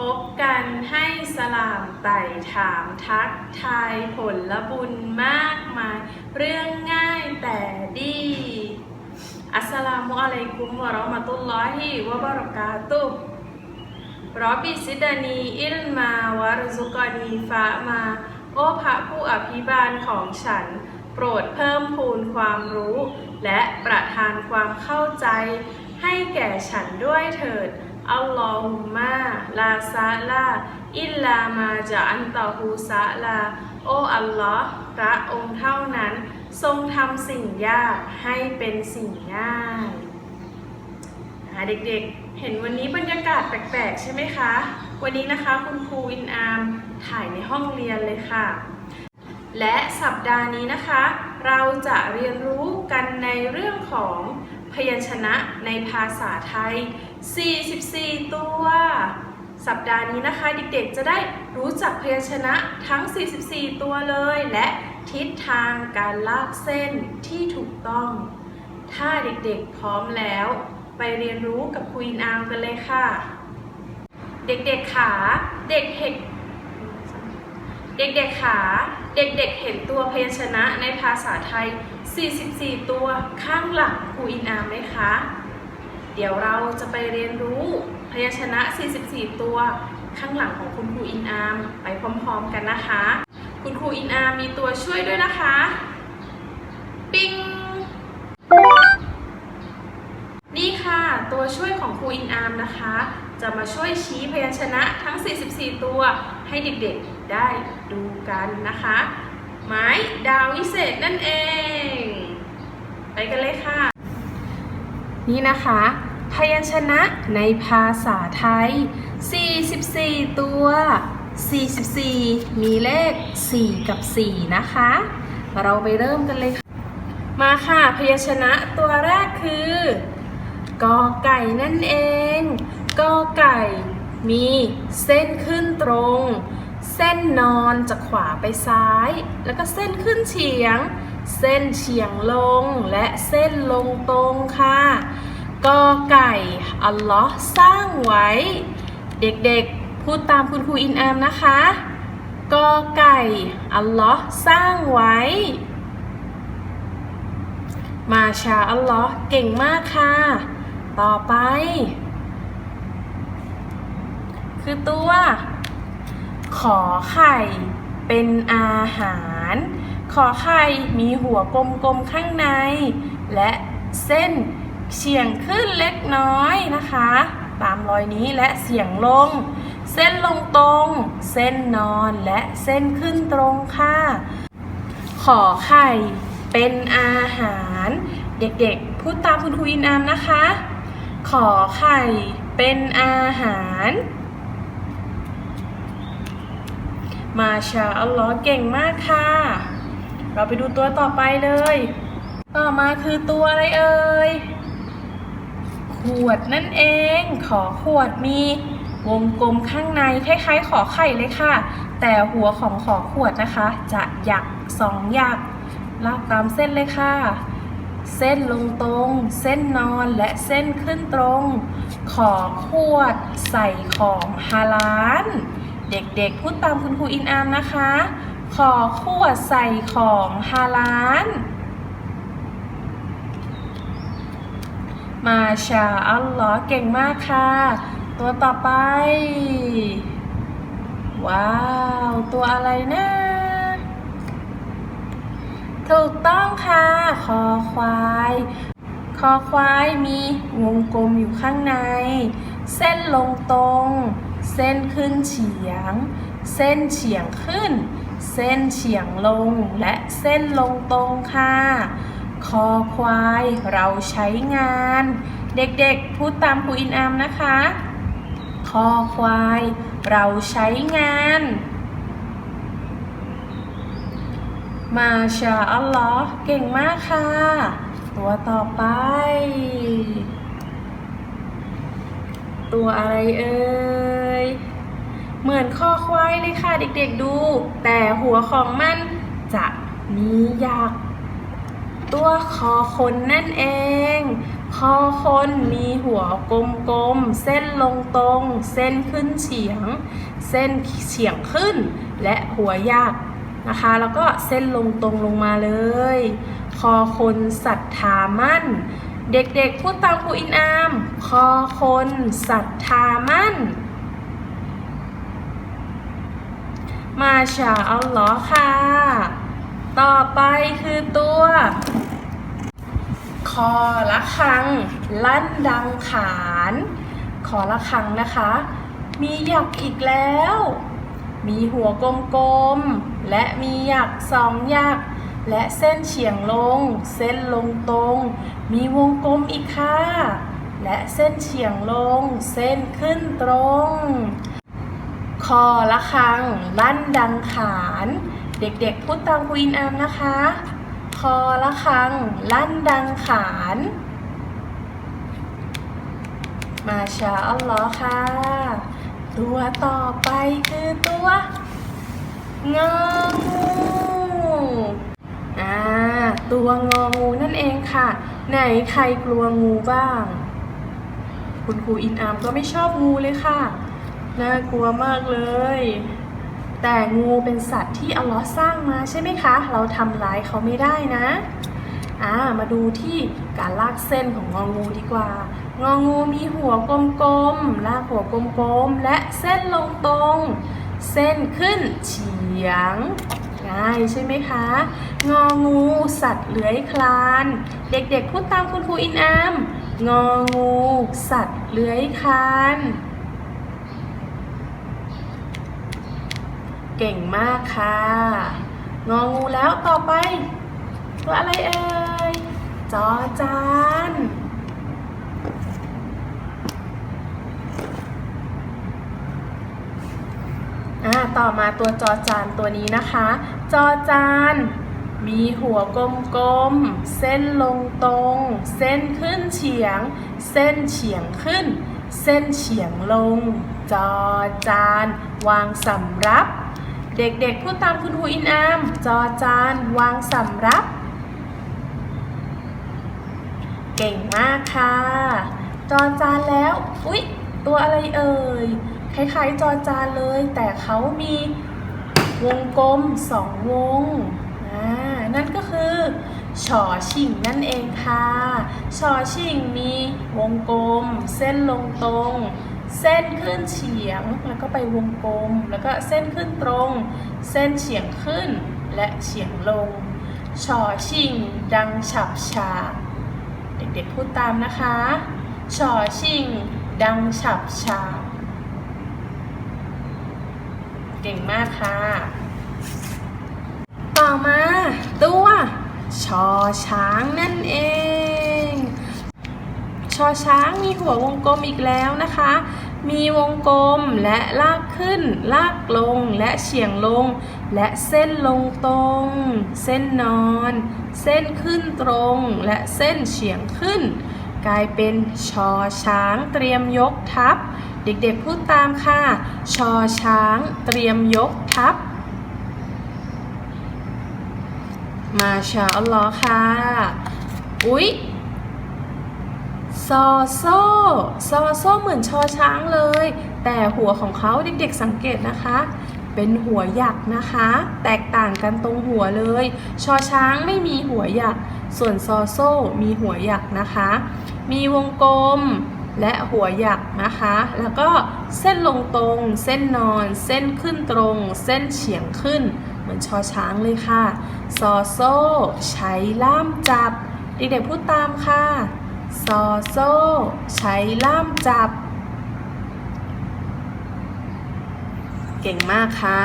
พบกันให้สลามไต่ถามทักทายผลละบุญมากมาย เรื่องง่ายแต่ดี อัสสลามุอะลัยกุมวะเราะห์มะตุลลอฮิวะบะเราะกาตุฮ์รอบิซิดานีอิลมาวะรซุกอนีฟะมา โอพระผู้อภิบาลของฉัน โปรดเพิ่มพูนความรู้ และประทานความเข้าใจ ให้แก่ฉันด้วยเถิด อัลลอฮุมมาลาซาลาอิลลามาจะอันตอฮูซาลา โออัลลอฮ์พระองค์เท่านั้น ทรงทำสิ่งยากให้เป็นสิ่งง่ายอ่าเด็กๆ เห็นวันนี้บรรยากาศแปลกๆ ใช่ไหมคะ วันนี้นะคะคุณครูอินอามถ่ายในห้องเรียนเลยค่ะ และสัปดาห์นี้นะคะ เราจะเรียนรู้กันในเรื่องของ พยัญชนะในภาษาไทย 44 ตัว สัปดาห์นี้นะคะเด็กๆ จะได้รู้จักพยัญชนะทั้ง 44 ตัวเลย และทิศทางการลากเส้นที่ถูกต้อง ถ้าเด็กๆ พร้อมแล้ว ไปเรียนรู้กับครูอินอามกันเลยค่ะ เด็กๆขาเด็กเห็น เด็กๆขาเด็กๆเห็นตัวพยัญชนะในภาษาไทย 44 ตัวข้างหลังครูอินอามไหมคะ เดี๋ยวเราจะไปเรียนรู้พยัญชนะ 44 ตัวข้างหลังของคุณครูอินอามไปพร้อมๆกันนะคะ คุณครูอินอามมีตัวช่วยด้วยนะคะ ปิ้ง ตัวช่วยของครูอินอาร์มนะคะ จะมาช่วยชี้พยัญชนะทั้ง 44 ตัวให้เด็กๆได้ดูกันนะคะ ไม้ดาววิเศษนั่นเอง ไปกันเลยค่ะ นี่นะคะ พยัญชนะในภาษาไทย 44 ตัว 44 มีเลข 4 กับ 4 นะคะ เราไปเริ่มกันเลยค่ะ มาค่ะ พยัญชนะตัวแรกคือ กอไก่นั่นเอง กอไก่ มีเส้นขึ้นตรง เส้นนอนจากขวาไปซ้าย แล้วก็เส้นขึ้นเฉียง เส้นเฉียงลงและเส้นลงตรงค่ะ กอไก่ อัลลอฮ์สร้างไว้ เด็กๆ พูดตามคุณครูอินอามนะคะ กอไก่ อัลลอฮ์สร้างไว้มาชาอัลลอฮ์เก่งมากค่ะ ต่อไป คือตัว ขอไข่เป็นอาหาร ขอไข่มีหัวกลมๆข้างใน และเส้นเฉียงขึ้นเล็กน้อยนะคะ ตามรอยนี้และเสียงลง เส้นลงตรง เส้นนอนและเส้นขึ้นตรงค่ะ ขอไข่เป็นอาหาร เด็กๆ พูดตามคุณครูอินอามนะคะ ขอไข่เป็นอาหาร มาชาอัลลอฮ์เก่งมากค่ะ เราไปดูตัวต่อไปเลย ต่อมาคือตัวอะไรเอ่ย ขวดนั่นเอง ขอขวดมีวงกลมข้างในคล้ายๆ ขอไข่เลยค่ะ แต่หัวของขอขวดนะคะ จะหยักสองหยักลากตามเส้นเลยค่ะ เส้นลงตรง เส้นนอนและเส้นขึ้นตรง ขอขวดใส่ของฮาลาลเด็กๆ พูดตามคุณครูอินอามนะคะ ขอขวดใส่ของฮาลาลมาชาอัลลอฮ์เก่งมากค่ะ ตัวต่อไป ว้าว ตัวอะไรนะ ถูกต้องค่ะ คอควาย คอควายมีวงกลมอยู่ข้างใน เส้นลงตรง เส้นขึ้นเฉียง เส้นเฉียงขึ้น เส้นเฉียงลง และเส้นลงตรงค่ะ คอควายเราใช้งาน เด็กๆ พูดตามครูอินอามนะคะ คอควายเราใช้งาน มาชาอัลลอฮ์เก่งมากค่ะ ตัวต่อไป ตัวอะไรเอ่ย เหมือนคอควายเลยค่ะเด็กๆดู แต่หัวของมันจะมีหยัก ตัวคอคนนั่นเอง คอคนมีหัวกลมๆ เส้นลงตรง เส้นขึ้นเฉียง เส้นเฉียงขึ้น และหัวยัก นะคะ แล้วก็เส้นลงตรงลงมาเลย คอคนศรัทธามั่น เด็กๆพูดตามครูอินอาม คอคนศรัทธามั่น มาชาอัลลอฮ์ค่ะ ต่อไปคือตัว คอละคัง ลั่นดังขานคอละคังนะคะ มีหยักอีกแล้ว มีหัวกลมๆ และมีหยักสองหยัก และเส้นเฉียงลง เส้นลงตรง มีวงกลมอีกค่ะ และเส้นเฉียงลง เส้นขึ้นตรง คอละคัง ลั่นดังขาน เด็กๆพูดตามควีนอามนะคะ คอละคัง ลั่นดังขาน มาชาอัลลอฮ์ค่ะ ตัวต่อไปคือตัวงองูอ่าตัวงองูนั่นเองค่ะ ไหนใครกลัวงูบ้าง คุณครูอินอามก็ไม่ชอบงูเลยค่ะ น่ากลัวมากเลย แต่งูเป็นสัตว์ที่อัลลอฮ์สร้างมาใช่ไหมคะ เราทำร้ายเขาไม่ได้นะอ่ามาดูที่การลากเส้นของงองูดีกว่า งองูมีหัวกลมๆลากหัวกลมๆ และเส้นลงตรง เส้นขึ้นเฉียง ง่ายใช่ไหมคะ งองู สัตว์เลื้อยคลาน เด็กๆพูดตามคุณครูอินอามงองู สัตว์เลื้อยคลาน เก่งมากค่ะ งองูแล้วต่อไป ตัวอะไรเอ่ยจอจาน ต่อมาตัวจอจานตัวนี้นะคะ จอจานมีหัวกลมๆ เส้นลงตรง เส้นขึ้นเฉียง เส้นเฉียงขึ้น เส้นเฉียงลง จอจาน วางสำรับ เด็กๆพูดตามคุณครูอินอาม จอจาน วางสำรับ เก่งมากค่ะ จอจานแล้ว อุ๊ย ตัวอะไรเอ่ย คล้ายๆจอจานเลย แต่เขามีวงกลมสองวงนั่นก็คือชอชิงนั่นเองค่ะชอชิงมีวงกลม เส้นลงตรง เส้นขึ้นเฉียงแล้วก็ไปวงกลม แล้วก็เส้นขึ้นตรง เส้นเฉียงขึ้นและเฉียงลงชอชิงดังฉับฉาเด็กๆพูดตามนะคะชอชิงดังฉับฉา เก่งมากค่ะ ต่อมาตัวชอช้างนั่นเอง ชอช้างมีหัววงกลมอีกแล้วนะคะ มีวงกลมและลากขึ้น ลากลงและเฉียงลง และเส้นลงตรง เส้นนอน เส้นขึ้นตรง และเส้นเฉียงขึ้น กลายเป็นชอช้างเตรียมยกทัพ เด็กๆพูดตามค่ะ ชอช้างเตรียมยกทัพ มาชาอัลลอฮ์ค่ะ อุ๊ยซอโซ่ซอโซ่เหมือนชอช้างเลย แต่หัวของเขาเด็กๆสังเกตนะคะ เป็นหัวหยักนะคะ แตกต่างกันตรงหัวเลย ชอช้างไม่มีหัวหยัก ส่วนซอโซ่มีหัวหยักนะคะ มีวงกลมและหัวหยักนะคะ แล้วก็เส้นลงตรง เส้นนอน เส้นขึ้นตรง เส้นเฉียงขึ้น เหมือนชอช้างเลยค่ะ ซอโซ่ ใช้ล่ามจับ เด็กๆพูดตามค่ะ ซอโซ่ ใช้ล่ามจับ เก่งมากค่ะ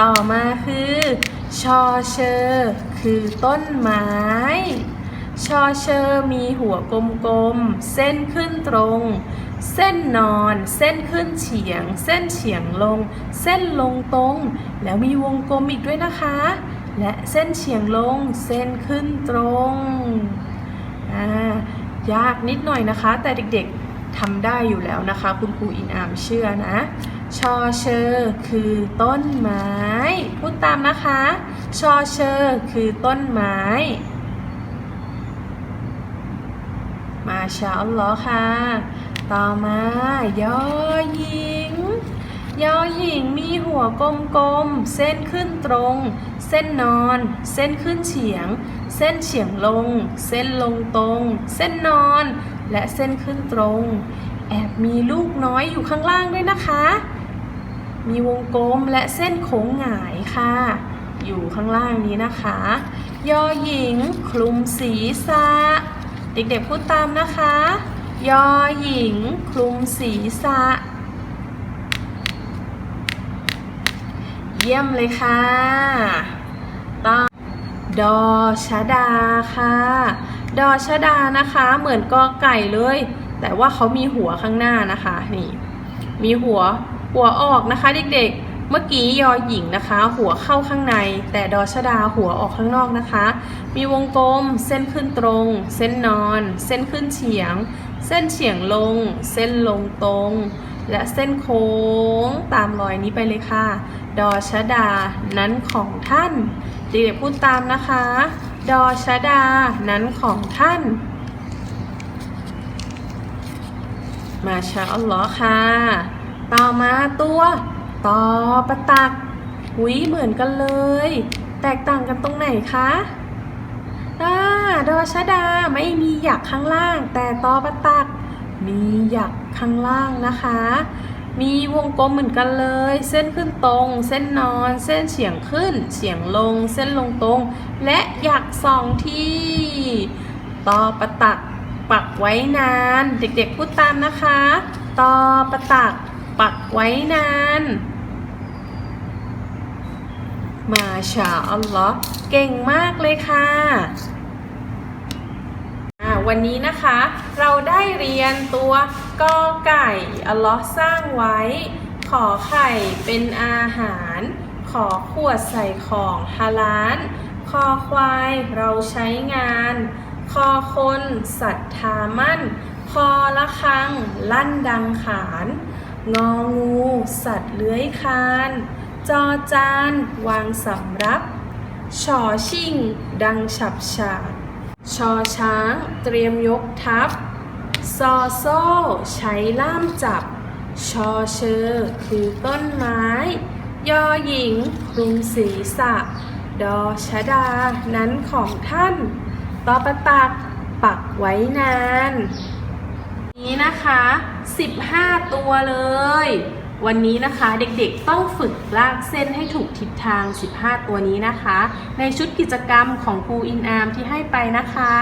ต่อมาคือ ชอเชอ คือต้นไม้ ชอเชอร์มีหัวกลมๆ เส้นขึ้นตรง เส้นนอน เส้นขึ้นเฉียง เส้นเฉียงลง เส้นลงตรง แล้วมีวงกลมอีกด้วยนะคะ และเส้นเฉียงลง เส้นขึ้นตรงอายากนิดหน่อยนะคะ แต่เด็กๆทำได้อยู่แล้วนะคะ คุณครูอินอามเชื่อนะชอเชอร์คือต้นไม้ พูดตามนะคะ ชอเชอร์คือต้นไม้ มาชาอัลลอฮ์ค่ะ ต่อมายอหญิง ยอหญิงมีหัวกลมๆ เส้นขึ้นตรง เส้นนอน เส้นขึ้นเฉียง เส้นเฉียงลง เส้นลงตรง เส้นนอน และเส้นขึ้นตรง แอบมีลูกน้อยอยู่ข้างล่างด้วยนะคะ มีวงกลมและเส้นโค้งหงายค่ะ อยู่ข้างล่างนี้นะคะ ยอหญิงคลุมศีรษะ เด็กๆพูดตามนะคะ ยอหญิง คลุมศีรษะ เยี่ยมเลยค่ะต่อดอชะดาค่ะ ดอชะดานะคะเหมือนกอไก่เลย แต่ว่าเขามีหัวข้างหน้านะคะ นี่ มีหัวหัวออกนะคะเด็กๆ เมื่อกี้ยอหญิงนะคะ หัวเข้าข้างใน แต่ดอชะดาหัวออกข้างนอกนะคะ มีวงกลม เส้นขึ้นตรง เส้นนอน เส้นขึ้นเฉียง เส้นเฉียงลง เส้นลงตรง และเส้นโค้งตามรอยนี้ไปเลยค่ะ ดอชะดานั้นของท่านเด็กๆพูดตามนะคะ ดอชะดานั้นของท่าน มาชาอัลลอฮ์ค่ะต่อมาตัว ตอประตักหุยเหมือนกันเลย แตกต่างกันตรงไหนคะอ่าดอชดาไม่มีหยักข้างล่าง แต่ตอประตัก มีหยักข้างล่างนะคะ มีวงกลมเหมือนกันเลย เส้นขึ้นตรง เส้นนอน เส้นเฉียงขึ้น เฉียงลง เส้นลงตรง และหยักสองที่ตอประตักปักไว้นาน เด็กๆพูดตามนะคะ ตอประตักปักไว้นาน มาชาอัลลอฮ์เก่งมากเลยค่ะวันนี้นะคะเราได้เรียนตัวกอไก่อัลลอฮ์สร้างไว้ ขอไข่เป็นอาหาร ขอขวดใส่ของฮาลานคอควายเราใช้งาน คอคนศรัทธามั่น คอละคัง ลั่นดังขาน งองู สัตว์เลื้อยคลาน จอจานวางสำรับชอชิงดังฉับฉาดชอช้างเตรียมยกทัพซอโซ่ ใช้ล่ามจับ ชอเชอคือต้นไม้ ยอหญิงคลุมศีรษะ ดอชะดา นั้นของท่านตอประตัก ปักไว้นาน นี้นะคะ 15 ตัวเลย วันนี้นะคะเด็กๆต้องฝึกลากเส้นให้ถูกทิศทาง 15 ตัวนี้นะคะ ในชุดกิจกรรมของครูอินอาร์มที่ให้ไปนะคะ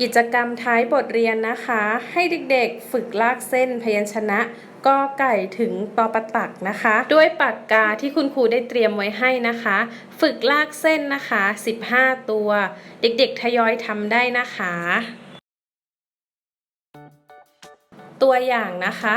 กิจกรรมท้ายบทเรียนนะคะ ให้เด็กๆฝึกลากเส้นพยัญชนะกอไก่ถึงตอประตักนะคะ ด้วยปากกาที่คุณครูได้เตรียมไว้ให้นะคะ ฝึกลากเส้นนะคะ 15 ตัว เด็กๆทยอยทำได้นะคะ ตัวอย่างนะคะ